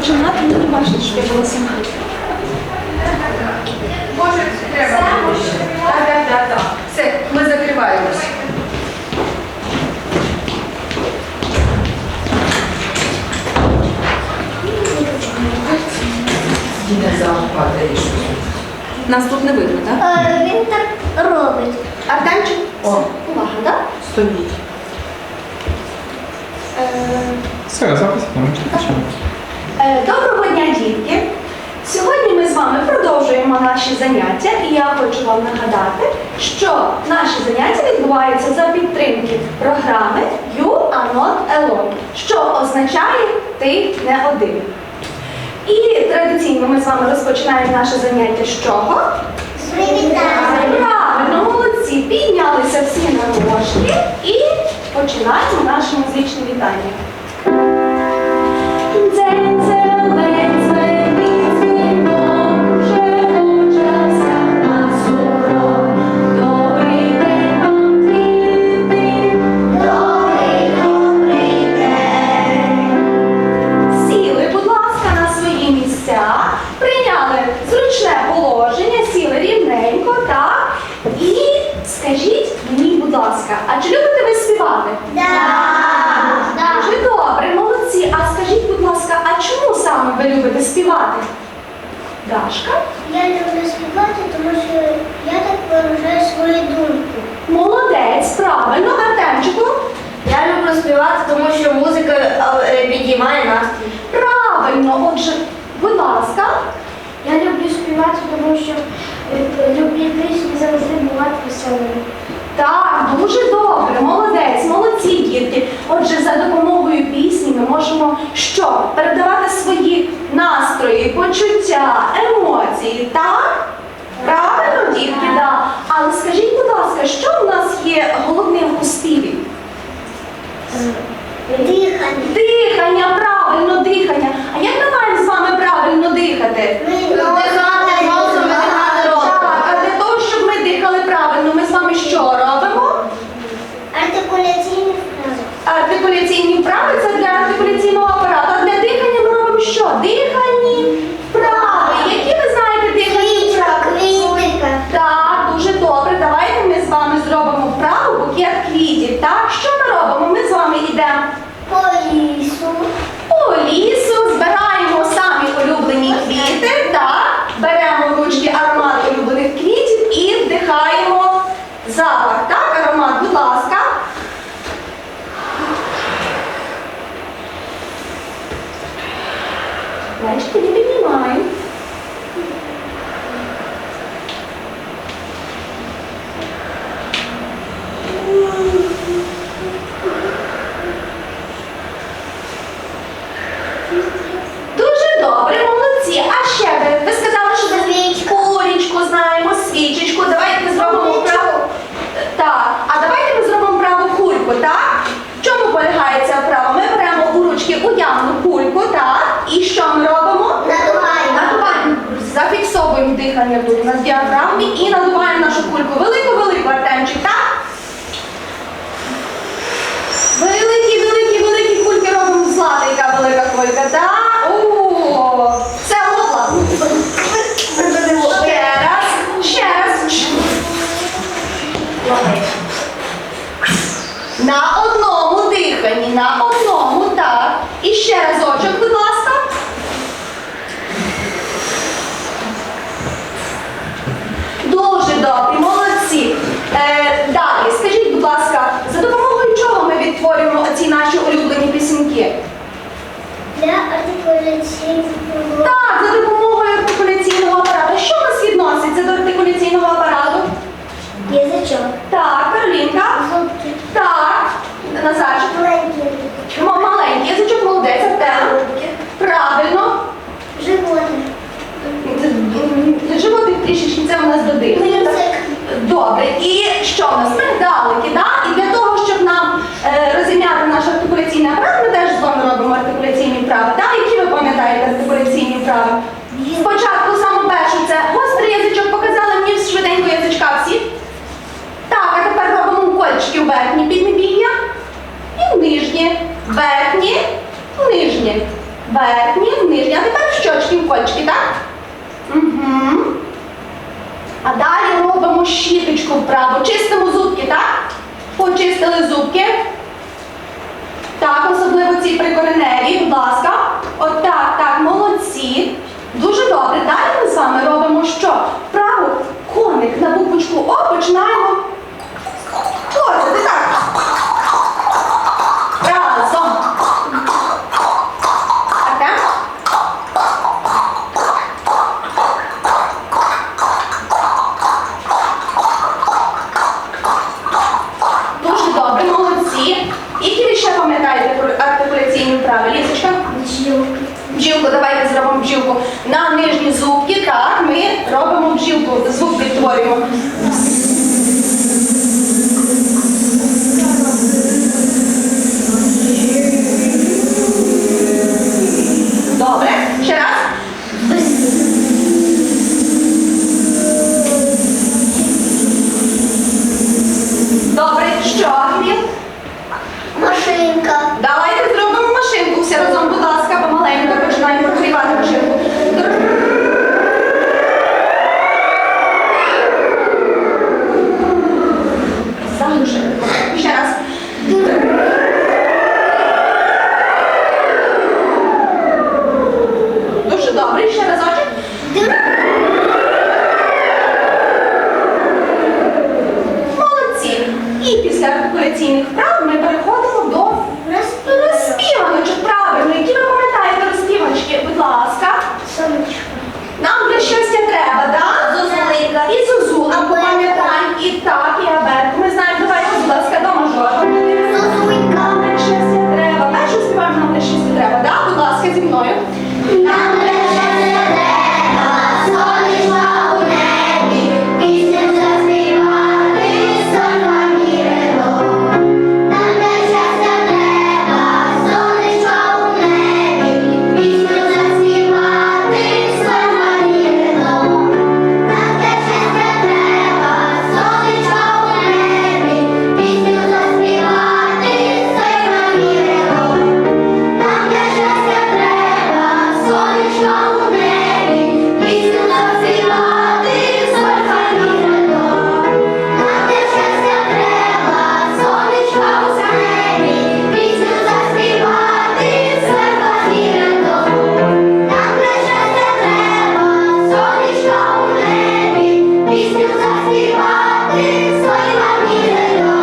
починати, мені важко, щоб я була сама. Може, треба. Так, так, так, так. Все, ми закриваємось. Дінозавр падає. Наступне видно, так? Е, Він так робить. Артемчик? О, увага, так? Стоїть. Е, Все, запис почнемо. Е, Доброго дня, дітки! Сьогодні ми з вами продовжуємо наші заняття, і я хочу вам нагадати, що наші заняття відбуваються за підтримки програми You are not alone, що означає ти не один. І традиційно ми з вами розпочинаємо наше заняття з чого? Правильно, молодці, піднялися всі на ножки і починаємо наше музичне вітання. Що музика е, підіймає настрій. Правильно, отже, будь ласка. Я люблю співати, тому що е, люблю пісні завжди бувати веселими. Так, дуже добре, молодець, молодці дітки. Отже, за допомогою пісні ми можемо що? Передавати свої настрої, почуття, емоції, так? Правильно, дітки, да. Але скажіть, будь ласка, що в нас є головним у співі? Дихання. Дихання, правильно, дихання. А як ми маємо з вами правильно дихати? Ми Дихати носом, видихати ротом. Так, а для того, щоб ми дихали правильно, ми з вами що робимо? артикуляційні фрази. Артикуляційні вправи це для артикуляційного апарату. А для дихання ми робимо що? Дихальні вправи. Які ви знаєте дихальні вправи? квітка. Так, дуже добре. Давайте ми з вами зробимо вправу букет квітів. Так, що ми робимо? Ми з вами йдемо По лісу. по лісу, збираємо самі улюблені квіти. Так, беремо в ручки аромат улюблених квітів і вдихаємо запах. Так, аромат, будь ласка. Плечки не піднімаємо. Дуже добре, молодці. А ще ви, ви сказали, що ви курічку знаємо, свічечку. Давайте ми зробимо вправу. Так, а давайте ми зробимо вправу кульку, так? В чому полягає ця вправа? Ми беремо у ручки уявну кульку, так? І що ми робимо? Надуваємо. Надуваємо. Зафіксовуємо дихання тут на діафрагмі і надуваємо нашу кульку. Велику-велику, Артемчик, так? Великі, великі, великі кульки робимо злата, кулька, так? О, все, лопла. Ще раз, ще раз. На одному диханні, на одному, так. І ще разочок, будь ласка. Дуже добре, молодці. Е, далі, скажіть, будь ласка, за допомогою чого ми відтворюємо ці наші улюблені пісеньки? Для артикуляційних Так, за допомогою артикуляційного апарату. Що у нас артикуляційного апарату? язичок. Так, Каролінка. Зубки. Так, Назарчик. зробимо щіточку вправо. Чистимо зубки, так? Почистили зубки. Так, особливо ці прикореневі, будь ласка. От так, так, молодці. Дуже добре. Далі ми з вами робимо що? Вправо коник на буквочку О починаємо. заспівати свої мамі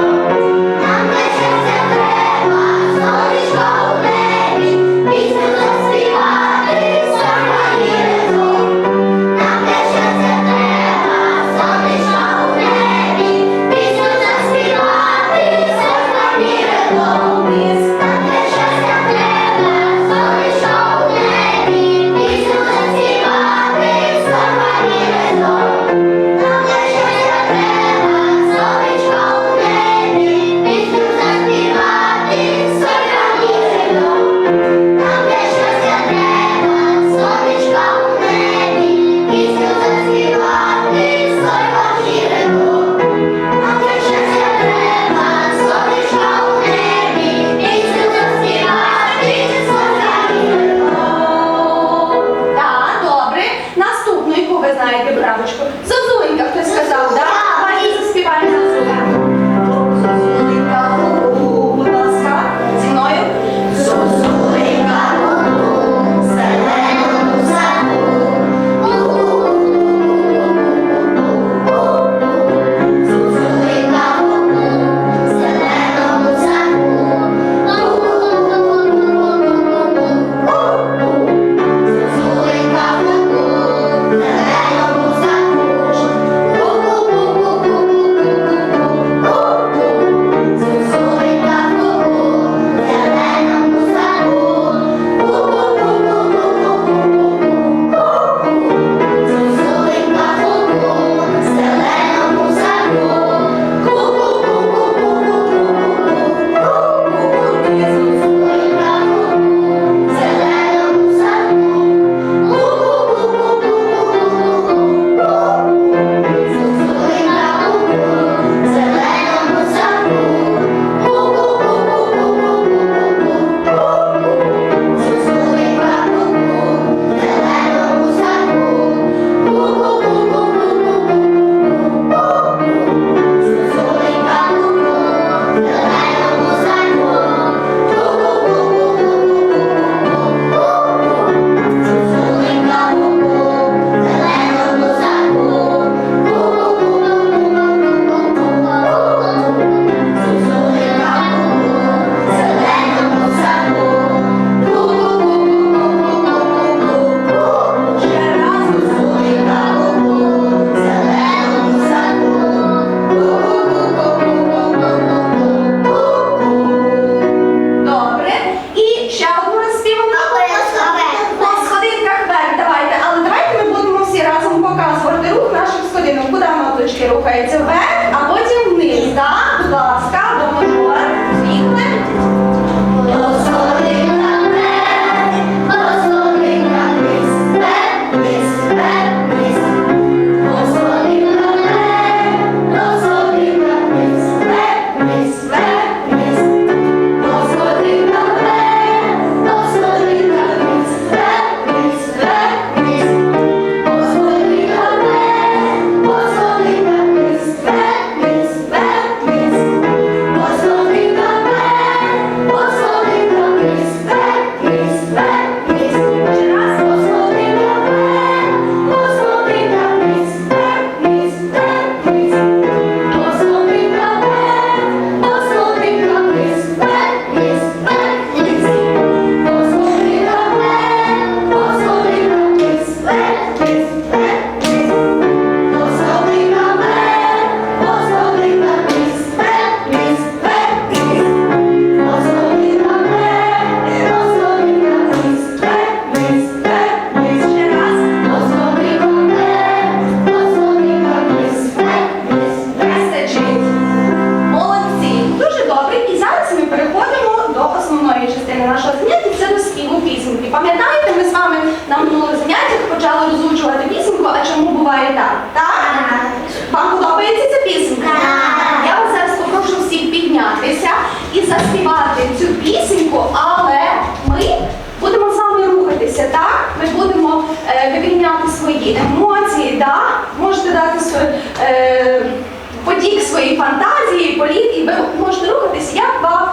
свої фантазії, політ, і ви можете рухатись, як вам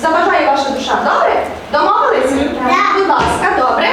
заважає ваша душа. Добре? Домовились? Будь ласка, добре.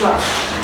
Vamos lá.